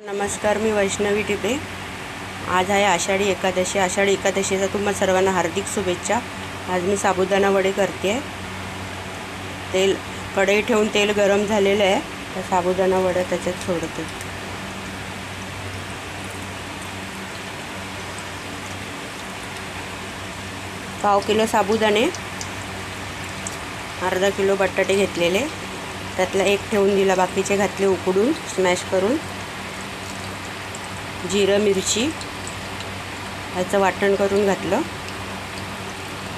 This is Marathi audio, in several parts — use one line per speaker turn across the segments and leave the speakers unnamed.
नमस्कार मी वैष्णवी टिपे. आज आहे आषाढी एकादशी. आषाढी एकादशीचा तुम्हा सर्वांना हार्दिक शुभेच्छा. आज मी साबुदाणा वडे करते. आहे तेल कढई ठेवून तेल गरम झालेलं आहे. तर साबुदाणा वडे त्याच्यात सोडते. पाव किलो साबुदाणे अर्धा किलो बटाटे घेतलेले. त्यातला एक ठेवून दिला. बाकीचे घातले उकडून स्मॅश करून. जिरं मिरची ह्याचं वाटण करून घातलं.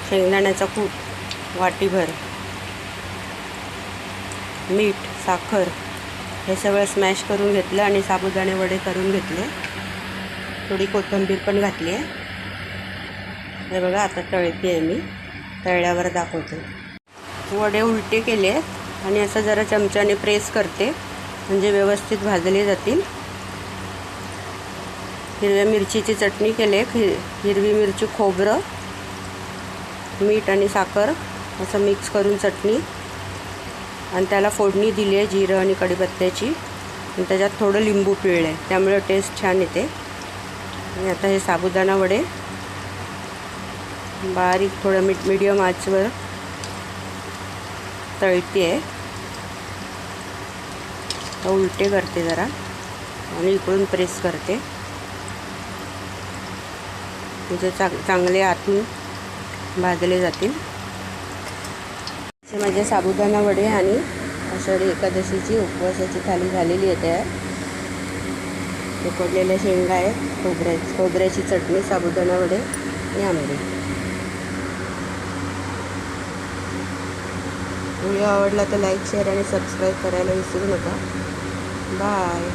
शेंगदाण्याचा कूट वाटीभर मीठ साखर हे सगळं स्मॅश करून घेतलं आणि साबुदाणे वडे करून घेतले. थोडी कोथिंबीर पण घातली आहे. हे बघा आता तळते आहे मी. तळल्यावर दाखवते. वडे उलटे केले आहेत आणि असं जरा चमच्याने प्रेस करते. म्हणजे व्यवस्थित भाजले जातील. हिरव्या मिरचीची चटणी केली आहे हि हिरवी मिरची खोबरं मीठ आणि साखर असं मिक्स करून चटणी. आणि त्याला फोडणी दिली आहे जिरं आणि कढीपत्त्याची. आणि त्याच्यात थोडं लिंबू पिळलं आहे त्यामुळे टेस्ट छान येते. आणि आता हे साबुदाणा वडे. बारीक थोडं मीठ मिडियम आचवर तळते आहे तर उलटे करते जरा. आणि इकडून प्रेस करते. म्हणजे चांग चांगले आतून भाजले जातील. असे माझे साबुदाणा वडे आणि आषाढी एकादशीची उपवासाची थाली झालेली आहे तयार. उकडलेल्या शेंगा आहेत खोबऱ्या खोबऱ्याची चटणी साबुदाणा वडे आणि आंबे व्हिडिओ आवडला तर लाईक शेअर आणि सबस्क्राईब करायला विसरू नका. बाय.